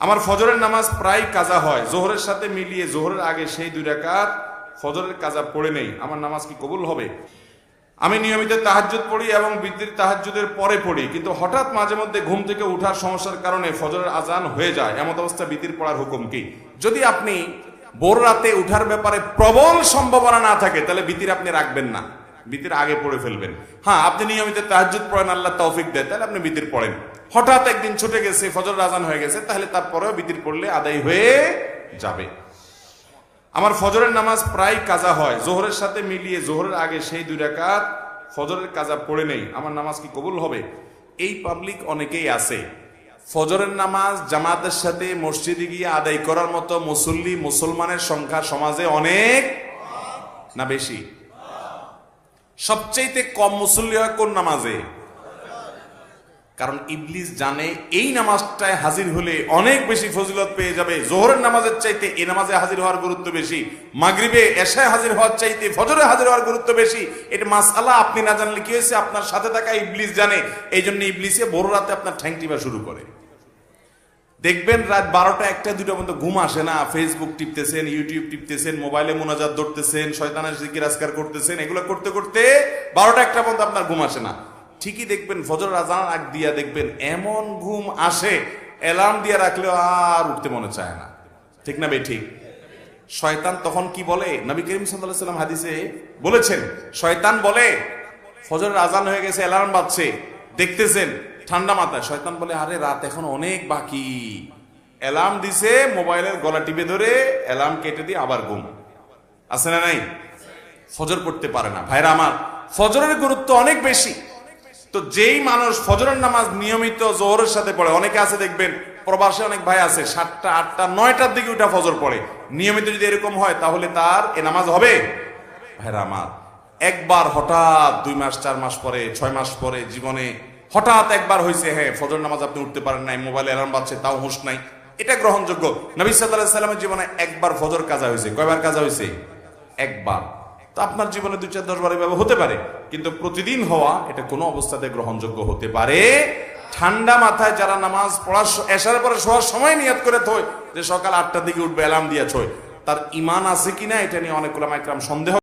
আমার ফজরের নামাজ প্রায় কাজা হয়। জোহরের সাথে মিলিয়ে জোহরের আগে সেই দুই রাকাত ফজরের কাজা পড়ে নেই। আমার নামাজ কি কবুল হবে? আমি নিয়মিত তাহাজ্জুদ পড়ি এবং বিদ্যুৎ তাহাজ্জুদের পরে পড়ি, কিন্তু হঠাৎ মাঝে মধ্যে ঘুম থেকে উঠার সমস্যার কারণে ফজরের আজান হয়ে যায়। এমত অবস্থা বিতির পড়ার হুকুম কি? যদি আপনি ভোর রাতে উঠার ব্যাপারে প্রবল সম্ভাবনা না থাকে, তাহলে বিতির আপনি রাখবেন না। বিতির আগে পড়ে ফেলবেন। হ্যাঁ আপনি নিয়মিত তাহাজ্জুদ পড়েন, আল্লাহ তৌফিক দেয় তাহলে আপনি বিতির পড়েন। হঠাৎ একদিন ছুটে গেছে, ফজর রাজান হয়ে গেছে, তাহলে তারপরেও বিতির পড়লে আদায় হয়ে যাবে। আমার ফজরের নামাজ প্রায় কাজা হয়। জোহরের সাথে মিলিয়ে জোহরের আগে সেই দুই রাকাত ফজরের কাজা পড়ে নেই। আমার নামাজ কি কবুল হবে? এই পাবলিক অনেকেই আছে। ফজরের নামাজ জামাতের সাথে মসজিদে গিয়ে আদায় করার মতো মুসল্লি মুসলমানের সংখ্যা সমাজে অনেক না বেশি? সবচাইতে কম মুসল্লি হয় কোন নামাজে? কারণ ইবলিস জানে এই নামাজটায় হাজির হলে অনেক বেশি ফজিলত পেয়ে যাবে। জোহরের নামাজের চাইতে এই নামাজে হাজির হওয়ার গুরুত্ব বেশি। মাগরিবে এশায় হাজির হওয়ার চাইতে ফজরে হাজির হওয়ার গুরুত্ব বেশি। এটা মাসালা আপনি না জানলে কি হয়েছে? আপনার সাথে থাকা ইবলিস জানে। এই জন্য ইবলিসে বড় রাতে আপনার ঠ্যাং টিপা শুরু করে। দেখবেন রাত বারোটা একটা দুটো পর্যন্ত ঘুম আসে না। ফেসবুক টিপতেছেন ইউটিউব টিপতেছেন, মোবাইলে মোনাজাত ধরতেছেন, শয়তানের জিকির আজকার করতেছেন। এগুলো করতে করতে বারোটা একটা পর্যন্ত আপনার ঘুম আসে না। ঠিকই দেখবেন ফজর আজান আগ দিয়া দেখবেন এমন ঘুম আসে, অ্যালার্ম দিয়ে রাখলেও আর উঠতে মনে চায় না। ঠিক না বে ঠিক শয়তান তখন কি বলে? নবী করিম সাল্লাম হাদিসে বলেছেন, শয়তান বলে, ফজরের আজান হয়ে গেছে, অ্যালার্ম বাজছে, দেখতেছেন। ঠান্ডা মাথায়। শয়তান বলে, আরে, রাত এখন অনেক বাকি। অ্যালার্ম দিছে, মোবাইলের গলা টিপে ধরে অ্যালার্ম কেটে দিয়ে আবার ঘুম। আছে না নাই? ফজর পড়তে পারে না। ভাইরা আমার, ফজরের গুরুত্ব অনেক বেশি। তো যেই মানুষ ফজরের নামাজ নিয়মিত জোহরের সাথে পড়ে, অনেকে আছে দেখবেন, প্রবাসে অনেক ভাই আছে, সাতটা, আটটা, নয়টার দিকে উঠা ফজর পড়ে। নিয়মিত যদি এরকম হয়, তাহলে তার এ নামাজ হবে? ভাইরা আমার, একবার হঠাৎ দুই মাস, চার মাস পরে, ছয় মাস পরে জীবনে হঠাৎ একবার হয়েছে হ্যাঁ ফজর নামাজ আপনি উঠতে পারেন নাই, মোবাইল অ্যালার্ম বাজছে, তাও হুঁশ নাই। এটা গ্রহণযোগ্য। নবী সাল্লাহ সাল্লামের জীবনে একবার ফজর কাজা হয়েছে কয়বার কাজা হয়েছে একবার। তো আপনার জীবনে দুই চার, দশ বার এভাবে হতে পারে, কিন্তু প্রতিদিন হওয়া এটা কোনো অবস্থাতে গ্রহণযোগ্য হতে পারে। ঠান্ডা মাথায় যারা নামাজ পড়ার এশার পরে শোয়ার সময় নিয়ত করে থই যে সকাল আটটার দিকে উঠবে, অ্যালার্ম দিয়ে ছয় তার ইমান আছে কিনা, এটা নিয়ে অনেক ওলামা একরাম সন্দেহ